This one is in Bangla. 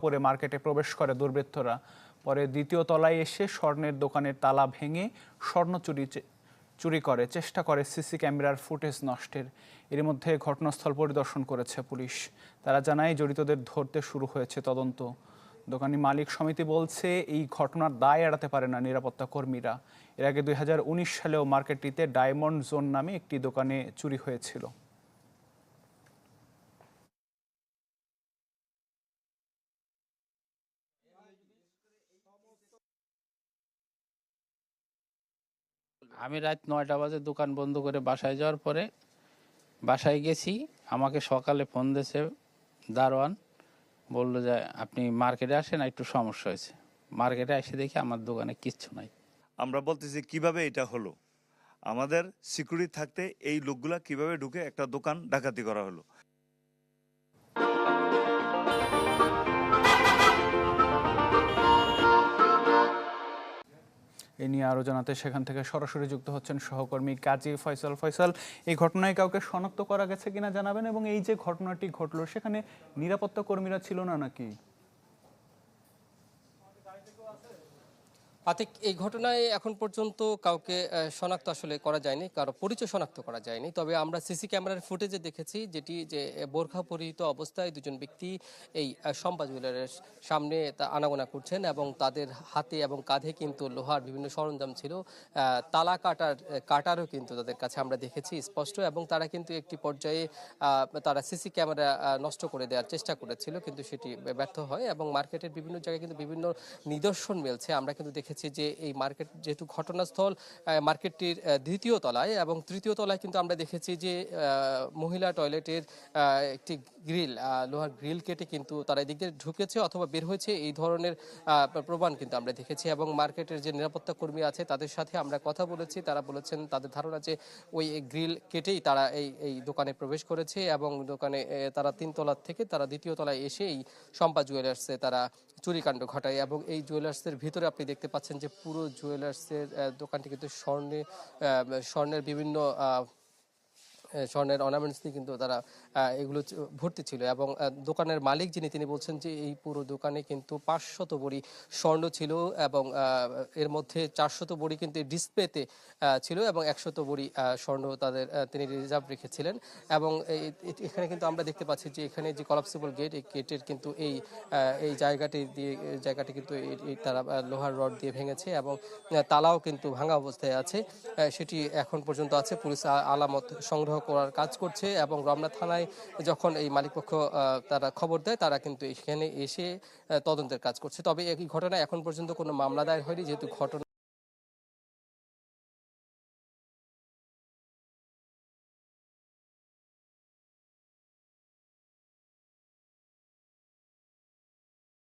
পরে মার্কেটে প্রবেশ করে দুর্বৃত্তরা। পরে দ্বিতীয় তলায় এসে স্বর্ণের দোকানের তালা ভেঙে স্বর্ণ চুরি চুরি করে। চেষ্টা করে সিসি ক্যামেরার ফুটেজ নষ্টের। এর মধ্যে ঘটনাস্থল পরিদর্শন করেছে পুলিশ। তারা জানায়, জড়িতদের ধরতে শুরু হয়েছে তদন্ত। দোকানি মালিক সমিতি বলছে, এই ঘটনার দায় এড়াতে পারে না নিরাপত্তা কর্মীরা। এর আগে দুই হাজার উনিশ সালেও মার্কেটটিতে ডায়মন্ড জোন নামে একটি দোকানে চুরি হয়েছিল। আমি রাত নয়টা বাজে দোকান বন্ধ করে বাসায় যাওয়ার পরে বাসায় গেছি। আমাকে সকালে ফোন দিয়েছে দারোয়ান, বলল যে আপনি মার্কেটে আসেন, একটু সমস্যা হয়েছে। মার্কেটে এসে দেখি আমার দোকানে কিচ্ছু নাই। আমরা বলতেছি, কীভাবে এটা হলো? আমাদের সিকিউরিটি থাকতে এই লোকগুলা কীভাবে ঢুকে একটা দোকান ডাকাতি করা হলো? নিয়ে আরও জানাতে সেখান থেকে সরাসরি যুক্ত হচ্ছেন সহকর্মী কাজী ফয়সাল। ফয়সাল, এই ঘটনায় কাউকে শনাক্ত করা গেছে কিনা জানাবেন? এবং এই যে ঘটনাটি ঘটলো, সেখানে নিরাপত্তা কর্মীরা ছিল না নাকি? আতিক, এই ঘটনায় এখন পর্যন্ত কাউকে শনাক্ত আসলে করা যায়নি, কারও পরিচয় শনাক্ত করা যায়নি। তবে আমরা সিসি ক্যামেরার ফুটেজে দেখেছি যেটি যে বোরখা পরিহিত অবস্থায় দুজন ব্যক্তি এই সম্পা জুয়েলারের সামনে তা আনাগোনা করছেন এবং তাদের হাতে এবং কাঁধে কিন্তু লোহার বিভিন্ন সরঞ্জাম ছিল। তালা কাটার কাটারও কিন্তু তাদের কাছে আমরা দেখেছি স্পষ্ট এবং তারা কিন্তু একটি পর্যায়ে তারা সিসি ক্যামেরা নষ্ট করে দেওয়ার চেষ্টা করেছিল, কিন্তু সেটি ব্যর্থ হয় এবং মার্কেটের বিভিন্ন জায়গায় কিন্তু বিভিন্ন নিদর্শন মিলছে। আমরা কিন্তু দেখেছি যে এই মার্কেট যেহেতু ঘটনাস্থল মার্কেটটির দ্বিতীয় তলায় এবং তৃতীয় তলায় কিন্তু আমরা দেখেছি যে মহিলা টয়লেটের একটি গ্রিল লোহার গ্রিল কেটে কিন্তু তারা এদিক দিয়ে ঢুকেছে অথবা বের হয়েছে। এই ধরনের প্রমাণ কিন্তু আমরা দেখেছি এবং মার্কেটের যে নিরাপত্তা কর্মী আছে তাদের সাথে আমরা কথা বলেছি। তারা বলেছেন তাদের ধারণা যে ওই গ্রিল কেটেই তারা এই এই দোকানে প্রবেশ করেছে এবং দোকানে তারা তিন তলা থেকে তারা দ্বিতীয় তলায় এসে এই সম্পা জুয়েলার্সে তারা চুরিকাণ্ড ঘটায় এবং এই জুয়েলার্সের ভিতরে আপনি দেখতে পাচ্ছেন যে পুরো জুয়েলার্সের দোকানটি কিন্তু স্বর্ণে স্বর্ণের বিভিন্ন স্বর্ণের অর্নামেন্টস দিয়ে কিন্তু তারা এগুলো ভর্তি ছিল। এবং দোকানের মালিক যিনি, তিনি বলছেন যে এই পুরো দোকানে কিন্তু পাঁচশত বড়ি স্বর্ণ ছিল এবং এর মধ্যে চারশত বড়ি কিন্তু ডিসপ্লেতে ছিল এবং একশত বড়ি স্বর্ণ তাদের তিনি রিজার্ভ রেখেছিলেন। এবং এখানে কিন্তু আমরা দেখতে পাচ্ছি যে এখানে যে কলাপসিবল গেট এই গেটের কিন্তু এই এই জায়গাটি দিয়ে জায়গাটি কিন্তু তারা লোহার রড দিয়ে ভেঙেছে এবং তালাও কিন্তু ভাঙা অবস্থায় আছে। সেটি এখন পর্যন্ত আছে। পুলিশ আলামত সংগ্রহ করার কাজ করছে এবং রমনা থানায় যখন এই মালিকপক্ষ তারা খবর দেয়, তারা কিন্তু এখানে এসে তদন্তের কাজ করছে। তবে এই ঘটনা এখন পর্যন্ত কোনো মামলা দায়ের হয়নি, যেহেতু ঘটনা